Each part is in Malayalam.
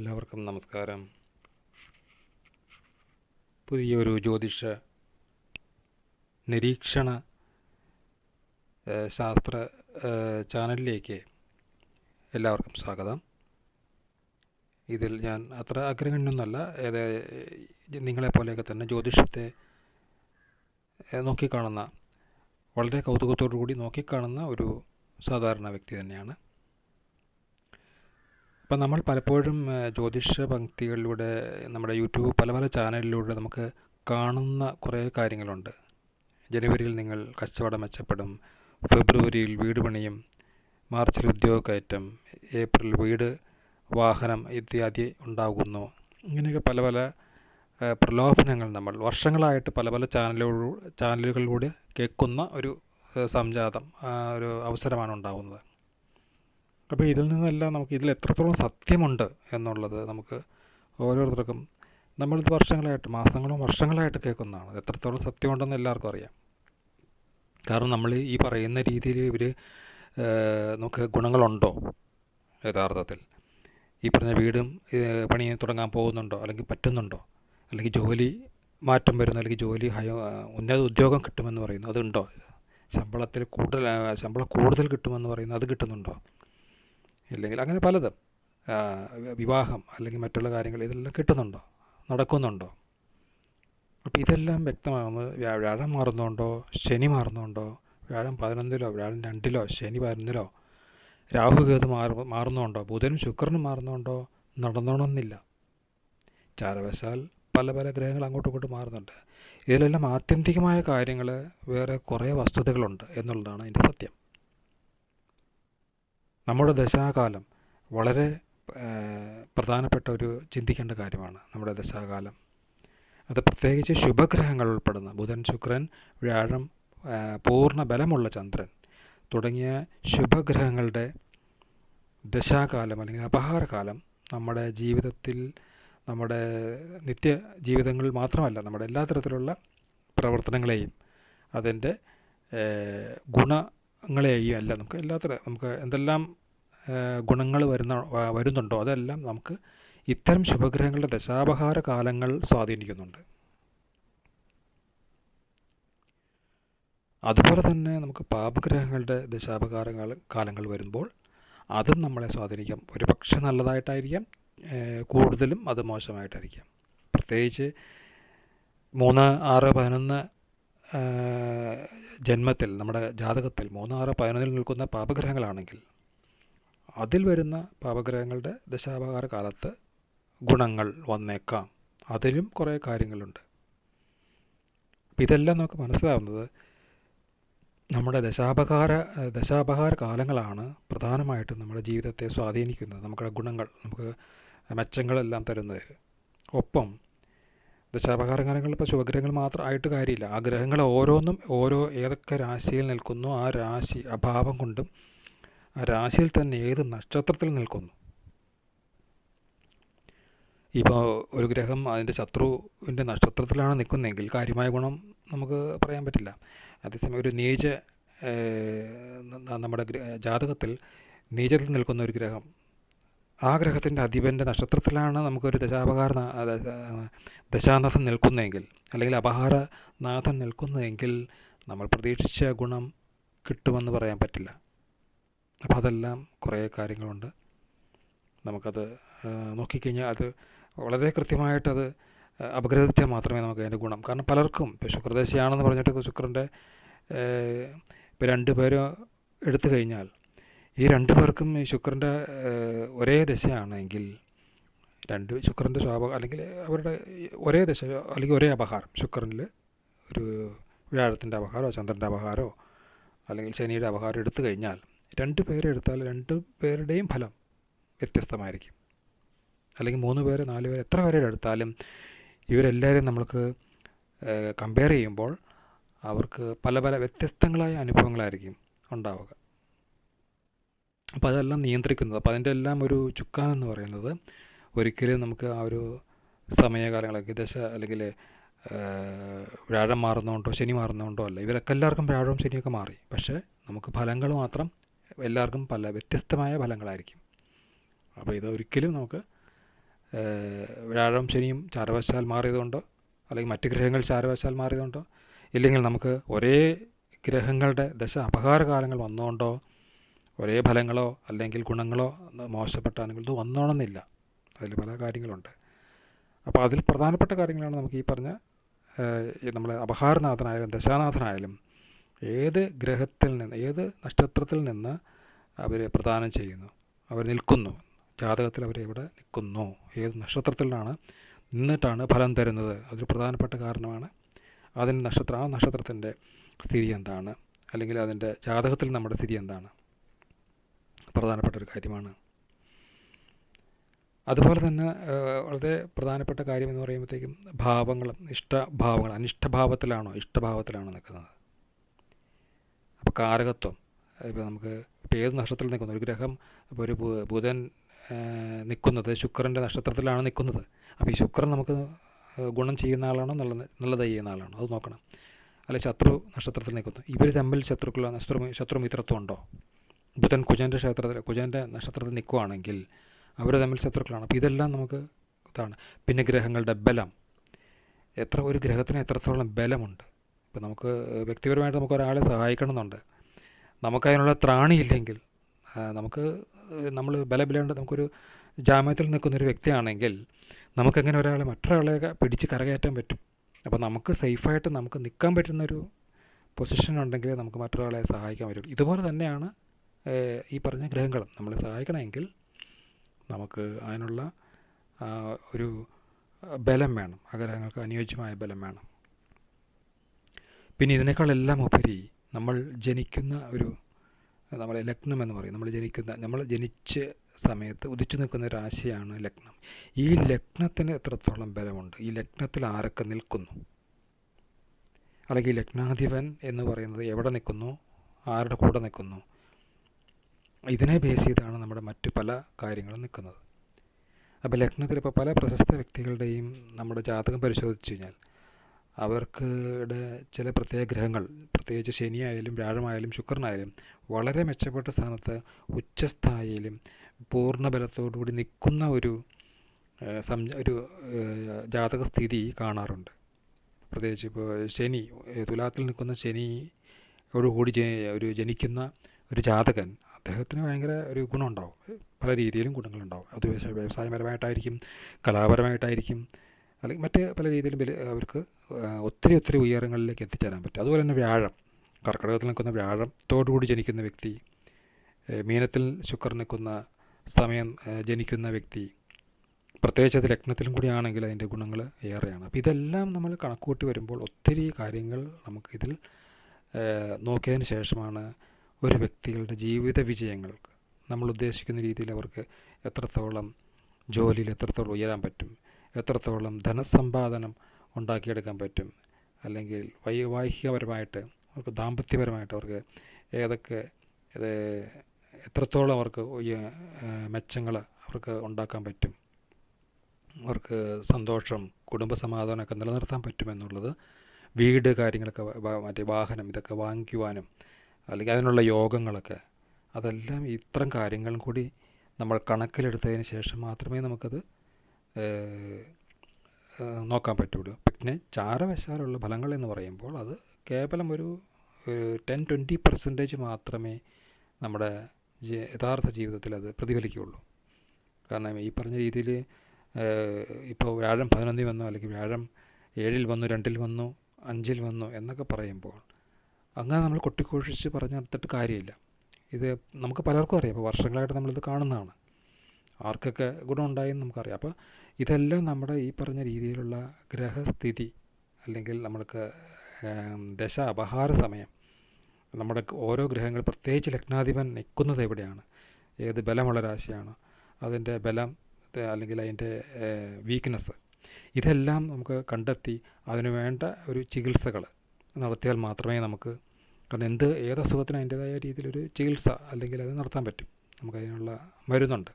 എല്ലാവർക്കും നമസ്കാരം. പുതിയൊരു ജ്യോതിഷ നിരീക്ഷണ ശാസ്ത്ര ചാനലിലേക്ക് എല്ലാവർക്കും സ്വാഗതം. ഇതിൽ ഞാൻ അത്ര ആഗ്രഹമൊന്നുമല്ല ഏത് നിങ്ങളെപ്പോലെയൊക്കെ തന്നെ ജ്യോതിഷത്തെ നോക്കിക്കാണുന്ന വളരെ കൗതുകത്തോടു കൂടി നോക്കിക്കാണുന്ന ഒരു സാധാരണ വ്യക്തി തന്നെയാണ്. അപ്പം നമ്മൾ പലപ്പോഴും ജ്യോതിഷ പങ്ക്തികളിലൂടെ നമ്മുടെ യൂട്യൂബ് പല പല ചാനലിലൂടെ നമുക്ക് കാണുന്ന കുറേ കാര്യങ്ങളുണ്ട്. ജനുവരിയിൽ നിങ്ങൾ കച്ചവടം മെച്ചപ്പെടും ഫെബ്രുവരിയിൽ വീട് പണിയും മാർച്ചിൽ ഉദ്യോഗക്കയറ്റം ഏപ്രിൽ വീട് വാഹനം ഇത്യാദി ഉണ്ടാകുന്നു. ഇങ്ങനെയൊക്കെ പല പല പ്രലോഭനങ്ങൾ നമ്മൾ വർഷങ്ങളായിട്ട് പല പല ചാനലുകളിലൂടെ കേൾക്കുന്ന ഒരു സംജാതം ഒരു അവസരമാണ് ഉണ്ടാകുന്നത്. അപ്പോൾ ഇതിൽ നിന്നെല്ലാം നമുക്ക് ഇതിൽ എത്രത്തോളം സത്യമുണ്ട് എന്നുള്ളത് നമുക്ക് ഓരോരുത്തർക്കും നമ്മളിത് വർഷങ്ങളായിട്ട് മാസങ്ങളും വർഷങ്ങളായിട്ട് കേൾക്കുന്നതാണ്. എത്രത്തോളം സത്യമുണ്ടെന്ന് എല്ലാവർക്കും അറിയാം. കാരണം നമ്മൾ ഈ പറയുന്ന രീതിയിൽ ഇവർ നമുക്ക് ഗുണങ്ങളുണ്ടോ? യഥാർത്ഥത്തിൽ. ഈ പറഞ്ഞ വീടും പണി തുടങ്ങാൻ പോകുന്നുണ്ടോ? അല്ലെങ്കിൽ പറ്റുന്നുണ്ടോ? അല്ലെങ്കിൽ ജോലി മാറ്റം വരുന്നു അല്ലെങ്കിൽ ജോലി ഹയ ഉന്നത ഉദ്യോഗം കിട്ടുമെന്ന് പറയുന്നു അതുണ്ടോ? ശമ്പളത്തിൽ കൂടുതൽ ശമ്പളം കൂടുതൽ കിട്ടുമെന്ന് പറയുന്നു അത് കിട്ടുന്നുണ്ടോ? ഇല്ലെങ്കിൽ അങ്ങനെ പലതും. വിവാഹം അല്ലെങ്കിൽ മറ്റുള്ള കാര്യങ്ങൾ ഇതെല്ലാം കിട്ടുന്നുണ്ടോ? നടക്കുന്നുണ്ടോ? അപ്പോൾ ഇതെല്ലാം വ്യക്തമാകുന്നത് വ്യാഴം മാറുന്നുണ്ടോ? ശനി മാറുന്നുണ്ടോ? വ്യാഴം പതിനൊന്നിലോ വ്യാഴം രണ്ടിലോ ശനി പതിനൊന്നിലോ രാഹുകേതു മാറു മാറുന്നുണ്ടോ? ബുധനും ശുക്രനും മാറുന്നുണ്ടോ? നടന്നോണമെന്നില്ല ചാരവശാൽ പല പല ഗ്രഹങ്ങൾ അങ്ങോട്ടും ഇങ്ങോട്ടും മാറുന്നുണ്ട്. ഇതിലെല്ലാം ആത്യന്തികമായ കാര്യങ്ങൾ വേറെ കുറേ വസ്തുതകളുണ്ട് എന്നുള്ളതാണ് അതിന്റെ സത്യം. നമ്മുടെ ദശാകാലം വളരെ പ്രധാനപ്പെട്ട ഒരു ചിന്തിക്കേണ്ട കാര്യമാണ് നമ്മുടെ ദശാകാലം. അത് പ്രത്യേകിച്ച് ശുഭഗ്രഹങ്ങൾ ഉൾപ്പെടുന്ന ബുധൻ ശുക്രൻ വ്യാഴം പൂർണ ബലമുള്ള ചന്ദ്രൻ തുടങ്ങിയ ശുഭഗ്രഹങ്ങളുടെ ദശാകാലം അല്ലെങ്കിൽ അപഹാരകാലം നമ്മുടെ ജീവിതത്തിൽ നമ്മുടെ നിത്യ ജീവിതങ്ങളിൽ മാത്രമല്ല നമ്മുടെ എല്ലാ തരത്തിലുള്ള പ്രവർത്തനങ്ങളെയും അതിന്റെ ഗുണങ്ങളെയും അല്ല നമുക്ക് എല്ലാത്തര നമുക്ക് എന്തെല്ലാം ഗുണങ്ങൾ വരുന്ന വരുന്നുണ്ടോ അതെല്ലാം നമുക്ക് ഇത്തരം ശുഭഗ്രഹങ്ങളുടെ ദശാപഹാര കാലങ്ങൾ സ്വാധീനിക്കുന്നുണ്ട്. അതുപോലെ തന്നെ നമുക്ക് പാപഗ്രഹങ്ങളുടെ ദശാപഹാര കാല- കാലങ്ങൾ വരുമ്പോൾ അതും നമ്മളെ സ്വാധീനിക്കാം. ഒരു പക്ഷെ നല്ലതായിട്ടായിരിക്കാം കൂടുതലും അത് മോശമായിട്ടായിരിക്കാം. പ്രത്യേകിച്ച് മൂന്ന് ആറ് പതിനൊന്ന് ജന്മത്തിൽ നമ്മുടെ ജാതകത്തിൽ മൂന്നാറ് പതിനൊന്നിൽ നിൽക്കുന്ന പാപഗ്രഹങ്ങളാണെങ്കിൽ അതിൽ വരുന്ന പാപഗ്രഹങ്ങളുടെ ദശാപകാര കാലത്ത് ഗുണങ്ങൾ വന്നേക്കാം. അതിലും കുറേ കാര്യങ്ങളുണ്ട്. അപ്പം ഇതെല്ലാം നമുക്ക് മനസ്സിലാവുന്നത് നമ്മുടെ ദശാപകാര ദശാപകാര കാലങ്ങളാണ് പ്രധാനമായിട്ടും നമ്മുടെ ജീവിതത്തെ സ്വാധീനിക്കുന്നത്. നമ്മുടെ ഗുണങ്ങൾ നമുക്ക് മെച്ചങ്ങളെല്ലാം തരുന്നത് ഒപ്പം ദശാപഹാര കാലങ്ങളിൽ ഇപ്പോൾ ശുഭഗ്രഹങ്ങൾ മാത്രം ആയിട്ട് കാര്യമില്ല. ആ ഗ്രഹങ്ങൾ ഓരോന്നും ഓരോ ഏതൊക്കെ രാശിയിൽ നിൽക്കുന്നു ആ രാശി അഭാവം കൊണ്ടും ആ രാശിയിൽ തന്നെ ഏത് നക്ഷത്രത്തിൽ നിൽക്കുന്നു. ഇപ്പോൾ ഒരു ഗ്രഹം അതിന്റെ ശത്രുവിന്റെ നക്ഷത്രത്തിലാണ് നിൽക്കുന്നതെങ്കിൽ കാര്യമായ ഗുണം നമുക്ക് പറയാൻ പറ്റില്ല. അതേസമയം ഒരു നീച നമ്മുടെ ജാതകത്തിൽ നീചത്തിൽ നിൽക്കുന്ന ഒരു ഗ്രഹം ആ ഗ്രഹത്തിന്റെ അധിപന്റെ നക്ഷത്രത്തിലാണ് നമുക്കൊരു ദശാപകാര ദശാനാഥം നിൽക്കുന്നതെങ്കിൽ അല്ലെങ്കിൽ അപഹാരനാഥൻ നിൽക്കുന്നതെങ്കിൽ നമ്മൾ പ്രതീക്ഷിച്ച ഗുണം കിട്ടുമെന്ന് പറയാൻ പറ്റില്ല. അപ്പോൾ അതെല്ലാം കുറേ കാര്യങ്ങളുണ്ട്. നമുക്കത് നോക്കിക്കഴിഞ്ഞാൽ അത് വളരെ കൃത്യമായിട്ടത് അപഗ്രഥിച്ചാൽ മാത്രമേ നമുക്ക് അതിന്റെ ഗുണം. കാരണം പലർക്കും ഇപ്പോൾ ശുക്രദശയാണെന്ന് പറഞ്ഞിട്ട് ശുക്രന്റെ ഇപ്പോൾ രണ്ട് പേര് എടുത്തു കഴിഞ്ഞാൽ ഈ രണ്ടു പേർക്കും ഈ ശുക്രന്റെ ഒരേ ദശയാണ് എങ്കിൽ രണ്ട് ശുക്രന്റെ സ്വാഭ അല്ലെങ്കിൽ അവരുടെ ഒരേ ദശ അല്ലെങ്കിൽ ഒരേ അപഹാരം ശുക്രനിൽ ഒരു വ്യാഴത്തിന്റെ അപഹാരമോ ചന്ദ്രന്റെ അപഹാരമോ അല്ലെങ്കിൽ ശനിയുടെ അപഹാരം എടുത്തു കഴിഞ്ഞാൽ രണ്ട് പേരെ എടുത്താൽ രണ്ട് പേരുടെയും ഫലം വ്യത്യസ്തമായിരിക്കും. അല്ലെങ്കിൽ മൂന്ന് പേര് നാല് പേര് എത്ര പേരെ എടുത്താലും ഇവരെല്ലാവരെയും നമ്മൾക്ക് കമ്പയർ ചെയ്യുമ്പോൾ അവർക്ക് പല പല വ്യത്യസ്തങ്ങളായ അനുഭവങ്ങളായിരിക്കും ഉണ്ടാവുക. അപ്പോൾ അതെല്ലാം നിയന്ത്രിക്കുന്നത്. അപ്പോൾ അതിന്റെ എല്ലാം ഒരു ചുക്കാൻ എന്ന് പറയുന്നത് ഒരിക്കലും നമുക്ക് ആ ഒരു സമയകാലങ്ങളൊക്കെ ദശ അല്ലെങ്കിൽ വ്യാഴം മാറുന്നതുകൊണ്ടോ ശനി മാറുന്നതുകൊണ്ടോ അല്ല ഇവരൊക്കെ എല്ലാവർക്കും വ്യാഴവും ശനിയൊക്കെ മാറി. പക്ഷേ നമുക്ക് ഫലങ്ങൾ മാത്രം എല്ലാവർക്കും പല വ്യത്യസ്തമായ ഫലങ്ങളായിരിക്കും. അപ്പോൾ ഇത് ഒരിക്കലും നമുക്ക് വ്യാഴം ശനിയും ചാരവശാൽ മാറിയതുകൊണ്ടോ അല്ലെങ്കിൽ മറ്റ് ഗ്രഹങ്ങൾ ചാരവശാൽ മാറിയതുകൊണ്ടോ ഇല്ലെങ്കിൽ നമുക്ക് ഒരേ ഗ്രഹങ്ങളുടെ ദശ അപകാരകാലങ്ങൾ വന്നുകൊണ്ടോ ഒരേ ഫലങ്ങളോ അല്ലെങ്കിൽ ഗുണങ്ങളോ മോശപ്പെട്ട അനുഗ്രഹം വന്നോണമെന്നില്ല. അതിൽ പല കാര്യങ്ങളുണ്ട്. അപ്പോൾ അതിൽ പ്രധാനപ്പെട്ട കാര്യങ്ങളാണ് നമുക്ക് ഈ പറഞ്ഞ നമ്മൾ അപഹാരനാഥനായാലും ദശാനാഥനായാലും ഏത് ഗ്രഹത്തിൽ നിന്ന് ഏത് നക്ഷത്രത്തിൽ നിന്ന് അവർ പ്രദാനം ചെയ്യുന്നു? അവർ നിൽക്കുന്നു. ജാതകത്തിൽ അവർ എവിടെ നിൽക്കുന്നു? ഏത് നക്ഷത്രത്തിലാണ് നിന്നിട്ടാണ് ഫലം തരുന്നത്? അതൊരു പ്രധാനപ്പെട്ട കാരണമാണ്. അതിന് നക്ഷത്ര ആ നക്ഷത്രത്തിന്റെ സ്ഥിതി എന്താണ്? അല്ലെങ്കിൽ അതിന്റെ ജാതകത്തിൽ നമ്മുടെ സ്ഥിതി എന്താണ്? പ്രധാനപ്പെട്ട ഒരു കാര്യമാണ്. അതുപോലെ തന്നെ വളരെ പ്രധാനപ്പെട്ട കാര്യം എന്ന് പറയുമ്പോഴത്തേക്കും ഭാവങ്ങളും ഇഷ്ടഭാവങ്ങൾ അനിഷ്ടഭാവത്തിലാണോ ഇഷ്ടഭാവത്തിലാണോ നിൽക്കുന്നത്? അപ്പോൾ കാരകത്വം ഇപ്പോൾ നമുക്ക് ഇപ്പോൾ ഏത് നക്ഷത്രത്തിൽ നിൽക്കുന്നു? ഒരു ഗ്രഹം ഇപ്പോൾ ഒരു ബുധൻ നിൽക്കുന്നത് ശുക്രന്റെ നക്ഷത്രത്തിലാണ് നിൽക്കുന്നത്. അപ്പോൾ ഈ ശുക്രൻ നമുക്ക് ഗുണം ചെയ്യുന്ന ആളാണോ നല്ല നല്ലത് ചെയ്യുന്ന ആളാണോ? അത് നോക്കണം. അല്ലെ ശത്രു നക്ഷത്രത്തിൽ നിൽക്കുന്നു. ഇവർ തമ്മിൽ ശത്രുക്കളോ ശത്രു ശത്രുമിത്രത്വം ഉണ്ടോ? ബുധൻ കുജന്റെ ക്ഷേത്രത്തിൽ കുജന്റെ നക്ഷത്രത്തിൽ നിൽക്കുകയാണെങ്കിൽ അവർ തമ്മിൽ ശത്രുക്കളാണ്. അപ്പോൾ ഇതെല്ലാം നമുക്ക് ഇതാണ്. പിന്നെ ഗ്രഹങ്ങളുടെ ബലം. എത്ര ഒരു ഗ്രഹത്തിന് എത്രത്തോളം ബലമുണ്ട്? ഇപ്പം നമുക്ക് വ്യക്തിപരമായിട്ട് നമുക്ക് ഒരാളെ സഹായിക്കണമെന്നുണ്ട്. നമുക്കതിനുള്ള ത്രാണിയില്ലെങ്കിൽ നമുക്ക് നമ്മൾ ബലബില്ലാണ്ട് നമുക്കൊരു ജാമ്യത്തിൽ നിൽക്കുന്നൊരു വ്യക്തിയാണെങ്കിൽ നമുക്കെങ്ങനെ ഒരാളെ മറ്റൊരാളെ പിടിച്ച് കരകയറ്റാൻ പറ്റും? അപ്പോൾ നമുക്ക് സേഫായിട്ട് നമുക്ക് നിൽക്കാൻ പറ്റുന്നൊരു പൊസിഷൻ ഉണ്ടെങ്കിൽ നമുക്ക് മറ്റൊരാളെ സഹായിക്കാൻ പറ്റും ഇതുപോലെ തന്നെയാണ് ഈ പറഞ്ഞ ഗ്രഹങ്ങൾ നമ്മളെ സഹായിക്കണമെങ്കിൽ നമുക്ക് അതിനുള്ള ഒരു ബലം വേണം. ആ ഗ്രഹങ്ങൾക്ക് അനുയോജ്യമായ ബലം വേണം. പിന്നെ ഇതിനേക്കാളെല്ലാം ഉപരി നമ്മൾ ജനിക്കുന്ന ഒരു നമ്മളെ ലഗ്നം എന്ന് പറയും. നമ്മൾ ജനിക്കുന്ന നമ്മൾ ജനിച്ച സമയത്ത് ഉദിച്ചു നിൽക്കുന്ന രാശിയാണ് ലഗ്നം. ഈ ലഗ്നത്തിന് എത്രത്തോളം ബലമുണ്ട്? ഈ ലഗ്നത്തിൽ ആരൊക്കെ നിൽക്കുന്നു? അല്ലെങ്കിൽ ലഗ്നാധിപൻ എന്ന് പറയുന്നത് എവിടെ നിൽക്കുന്നു? ആരുടെ കൂടെ നിൽക്കുന്നു? ഇതിനെ ബേസ് ചെയ്താണ് നമ്മുടെ മറ്റു പല കാര്യങ്ങളും നിൽക്കുന്നത്. അപ്പോൾ ലഗ്നത്തിൽ ഇപ്പോൾ പല പ്രശസ്ത വ്യക്തികളുടെയും നമ്മുടെ ജാതകം പരിശോധിച്ച് കഴിഞ്ഞാൽ അവർക്ക് ചില പ്രത്യേക ഗ്രഹങ്ങൾ പ്രത്യേകിച്ച് ശനിയായാലും വ്യാഴമായാലും ശുക്രനായാലും വളരെ മെച്ചപ്പെട്ട സ്ഥാനത്ത് ഉച്ചസ്ഥായിയിലും പൂർണ ബലത്തോടുകൂടി നിൽക്കുന്ന ഒരു ഒരു ജാതക സ്ഥിതി കാണാറുണ്ട്. പ്രത്യേകിച്ച് ഇപ്പോൾ ശനി തുലാത്തിൽ നിൽക്കുന്ന ശനിയോടുകൂടി ഒരു ജനിക്കുന്ന ഒരു ജാതകൻ അദ്ദേഹത്തിന് ഭയങ്കര ഒരു ഗുണമുണ്ടാവും. പല രീതിയിലും ഗുണങ്ങളുണ്ടാവും. അത് വ്യവസായപരമായിട്ടായിരിക്കും കലാപരമായിട്ടായിരിക്കും അല്ലെങ്കിൽ മറ്റ് പല രീതിയിലും അവർക്ക് ഒത്തിരി ഒത്തിരി ഉയരങ്ങളിലേക്ക് എത്തിച്ചേരാൻ പറ്റും. അതുപോലെ തന്നെ വ്യാഴം. കർക്കിടകത്തിൽ നിൽക്കുന്ന വ്യാഴത്തോടുകൂടി ജനിക്കുന്ന വ്യക്തി മീനത്തിൽ ശുക്രൻ നിൽക്കുന്ന സമയം ജനിക്കുന്ന വ്യക്തി പ്രത്യേകിച്ച് അത് ലഗ്നത്തിലും കൂടി ആണെങ്കിൽ അതിന്റെ ഗുണങ്ങൾ ഏറെയാണ്. അപ്പോൾ ഇതെല്ലാം നമ്മൾ കണക്കൂട്ടി വരുമ്പോൾ ഒത്തിരി കാര്യങ്ങൾ നമുക്കിതിൽ നോക്കിയതിന് ശേഷമാണ് ഒരു വ്യക്തികളുടെ ജീവിത വിജയങ്ങൾക്ക് നമ്മൾ ഉദ്ദേശിക്കുന്ന രീതിയിൽ അവർക്ക് എത്രത്തോളം ജോലിയിൽ എത്രത്തോളം ഉയരാൻ പറ്റും എത്രത്തോളം ധനസമ്പാദനം ഉണ്ടാക്കിയെടുക്കാൻ പറ്റും അല്ലെങ്കിൽ വൈവാഹികപരമായിട്ട് അവർക്ക് ദാമ്പത്യപരമായിട്ട് അവർക്ക് ഏതൊക്കെ എത്രത്തോളം അവർക്ക് മെച്ചങ്ങൾ അവർക്ക് ഉണ്ടാക്കാൻ പറ്റും അവർക്ക് സന്തോഷം കുടുംബസമാധാനമൊക്കെ നിലനിർത്താൻ പറ്റുമെന്നുള്ളത് വീട് കാര്യങ്ങളൊക്കെ മറ്റേ വാഹനം ഇതൊക്കെ വാങ്ങിക്കുവാനും അല്ലെങ്കിൽ അതിനുള്ള യോഗങ്ങളൊക്കെ അതെല്ലാം ഇത്തരം കാര്യങ്ങളും കൂടി നമ്മൾ കണക്കിലെടുത്തതിന് ശേഷം മാത്രമേ നമുക്കത് നോക്കാൻ പറ്റുള്ളൂ. പിന്നെ ചാരവശാലുള്ള ഫലങ്ങൾ എന്ന് പറയുമ്പോൾ അത് കേവലം ഒരു ടെൻ ട്വന്റി പെർസെന്റേജ് മാത്രമേ നമ്മുടെ യഥാർത്ഥ ജീവിതത്തിൽ അത് പ്രതിഫലിക്കുകയുള്ളൂ. കാരണം ഈ പറഞ്ഞ രീതിയിൽ ഇപ്പോൾ വ്യാഴം പതിനൊന്നിൽ വന്നു അല്ലെങ്കിൽ വ്യാഴം ഏഴിൽ വന്നു രണ്ടിൽ വന്നു അഞ്ചിൽ വന്നു എന്നൊക്കെ പറയുമ്പോൾ അങ്ങനെ നമ്മൾ കൊട്ടിഘോഷിച്ച് പറഞ്ഞു നടത്തിയിട്ട് കാര്യമില്ല. ഇത് നമുക്ക് പലർക്കും അറിയാം. അപ്പോൾ വർഷങ്ങളായിട്ട് നമ്മളിത് കാണുന്നതാണ്. ആർക്കൊക്കെ ഗുണമുണ്ടായെന്ന് നമുക്കറിയാം. അപ്പോൾ ഇതെല്ലാം നമ്മുടെ ഈ പറഞ്ഞ രീതിയിലുള്ള ഗ്രഹസ്ഥിതി അല്ലെങ്കിൽ നമ്മൾക്ക് ദശ അപഹാര സമയം നമ്മുടെ ഓരോ ഗ്രഹങ്ങൾ പ്രത്യേകിച്ച് ലഗ്നാധിപൻ നിൽക്കുന്നത് എവിടെയാണ്? ഏത് ബലമുള്ള രാശിയാണ്? അതിന്റെ ബലം അല്ലെങ്കിൽ അതിന്റെ വീക്ക്നെസ് ഇതെല്ലാം നമുക്ക് കണ്ടെത്തി അതിനു വേണ്ട ഒരു ചികിത്സകൾ നടത്തിയാൽ മാത്രമേ നമുക്ക് കാരണം എന്ത് ഏത് അസുഖത്തിനും അതിന്റേതായ രീതിയിലൊരു ചികിത്സ അല്ലെങ്കിൽ അത് നടത്താൻ പറ്റും. നമുക്കതിനുള്ള മരുന്നുണ്ട്.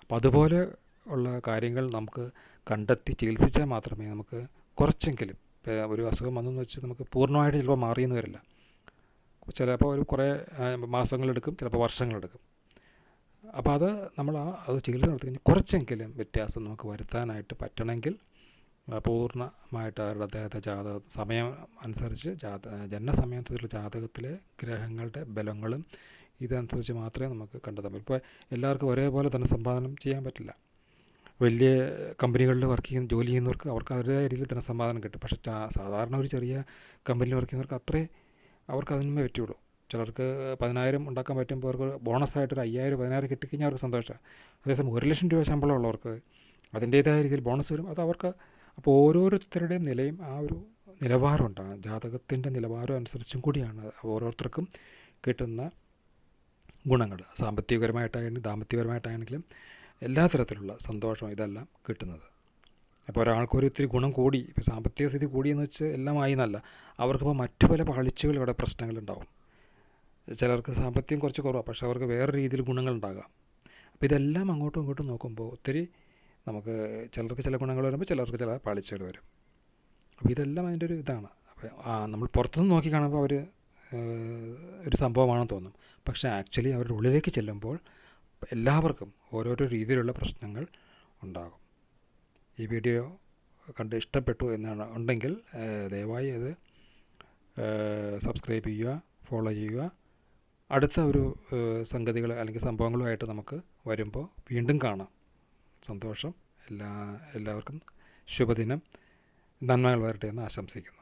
അപ്പം അതുപോലെ ഉള്ള കാര്യങ്ങൾ നമുക്ക് കണ്ടെത്തി ചികിത്സിച്ചാൽ മാത്രമേ നമുക്ക് കുറച്ചെങ്കിലും ഒരു അസുഖം വന്നെന്ന് വെച്ച് നമുക്ക് പൂർണമായിട്ട് ചിലപ്പോൾ മാറിയെന്ന് വരില്ല. ചിലപ്പോൾ ഒരു കുറേ മാസങ്ങളെടുക്കും ചിലപ്പോൾ വർഷങ്ങളെടുക്കും. അപ്പോൾ അത് നമ്മൾ ആ അത് ചികിത്സ നടത്തി കഴിഞ്ഞാൽ കുറച്ചെങ്കിലും വ്യത്യാസം നമുക്ക് വരുത്താനായിട്ട് പറ്റണമെങ്കിൽ പൂർണമായിട്ട് അവരുടെ അദ്ദേഹത്തെ ജാതക സമയം അനുസരിച്ച് ജാത ജനനസമയത്തുള്ള ജാതകത്തിലെ ഗ്രഹങ്ങളുടെ ബലങ്ങളും ഇതനുസരിച്ച് മാത്രമേ നമുക്ക് കണ്ടെത്താൻ പറ്റൂ ഇപ്പോൾ എല്ലാവർക്കും ഒരേപോലെ തന്നെ ധനസമ്പാദനം ചെയ്യാൻ പറ്റില്ല. വലിയ കമ്പനികളിൽ വർക്ക് ചെയ്യുന്ന ജോലി ചെയ്യുന്നവർക്ക് അവർക്ക് അവരുടേതായ രീതിയിൽ ധനസമ്പാദനം കിട്ടും. പക്ഷേ സാധാരണ ഒരു ചെറിയ കമ്പനിയിൽ വർക്ക് ചെയ്യുന്നവർക്ക് അത്രേ അവർക്ക് അതിനുമേ പറ്റുള്ളൂ. ചിലർക്ക് പതിനായിരം ഉണ്ടാക്കാൻ പറ്റുമ്പോൾ അവർക്ക് ബോണസായിട്ട് ഒരു അയ്യായിരം പതിനായിരം കിട്ടിക്കഴിഞ്ഞാൽ അവർക്ക് സന്തോഷമാണ്. അതേസമയം ഒരു ലക്ഷം രൂപ ശമ്പളം ഉള്ളവർക്ക് അതിന്റേതായ രീതിയിൽ ബോണസ് വരും. അത് അവർക്ക് അപ്പോൾ ഓരോരുത്തരുടെയും നിലയും ആ ഒരു നിലവാരമുണ്ട്. ആ ജാതകത്തിന്റെ നിലവാരം അനുസരിച്ചും കൂടിയാണ് ഓരോരുത്തർക്കും കിട്ടുന്ന ഗുണങ്ങൾ. സാമ്പത്തികപരമായിട്ടായാലും ദാമ്പത്യപരമായിട്ടാണെങ്കിലും എല്ലാ തരത്തിലുള്ള സന്തോഷം ഇതെല്ലാം കിട്ടുന്നത്. അപ്പോൾ ഒരാൾക്കൊരു ഇത്തിരി ഗുണം കൂടി ഇപ്പോൾ സാമ്പത്തിക സ്ഥിതി കൂടിയെന്ന് വെച്ച് എല്ലാം ആയി എന്നല്ല അവർക്കിപ്പോൾ മറ്റു പല പാളിച്ചകൾ ഇവിടെ പ്രശ്നങ്ങളുണ്ടാവും. ചിലർക്ക് സാമ്പത്തികം കുറച്ച് കുറവാണ് പക്ഷേ അവർക്ക് വേറെ രീതിയിൽ ഗുണങ്ങളുണ്ടാകാം. അപ്പോൾ ഇതെല്ലാം അങ്ങോട്ടും ഇങ്ങോട്ടും നോക്കുമ്പോൾ ഒത്തിരി നമുക്ക് ചിലർക്ക് ചില ഗുണങ്ങൾ വരുമ്പോൾ ചിലർക്ക് ചില പാളിച്ചകൾ വരും. അപ്പോൾ ഇതെല്ലാം അതിന്റെ ഒരു ഇതാണ്. അപ്പോൾ നമ്മൾ പുറത്തുനിന്ന് നോക്കി കാണുമ്പോൾ അവർ ഒരു സംഭവമാണെന്ന് തോന്നും. പക്ഷേ ആക്ച്വലി അവരുടെ ഉള്ളിലേക്ക് ചെല്ലുമ്പോൾ എല്ലാവർക്കും ഓരോരോ രീതിയിലുള്ള പ്രശ്നങ്ങൾ ഉണ്ടാകും. ഈ വീഡിയോ കണ്ട് ഇഷ്ടപ്പെട്ടു എന്നാണ് ഉണ്ടെങ്കിൽ ദയവായി അത് സബ്സ്ക്രൈബ് ചെയ്യുക ഫോളോ ചെയ്യുക. അടുത്ത ഒരു സംഗതികൾ അല്ലെങ്കിൽ സംഭവങ്ങളുമായിട്ട് നമുക്ക് വരുമ്പോൾ വീണ്ടും കാണാം. സന്തോഷം എല്ലാ എല്ലാവർക്കും ശുഭദിനം. നന്മകൾ വരട്ടെ എന്ന് ആശംസിക്കുന്നു.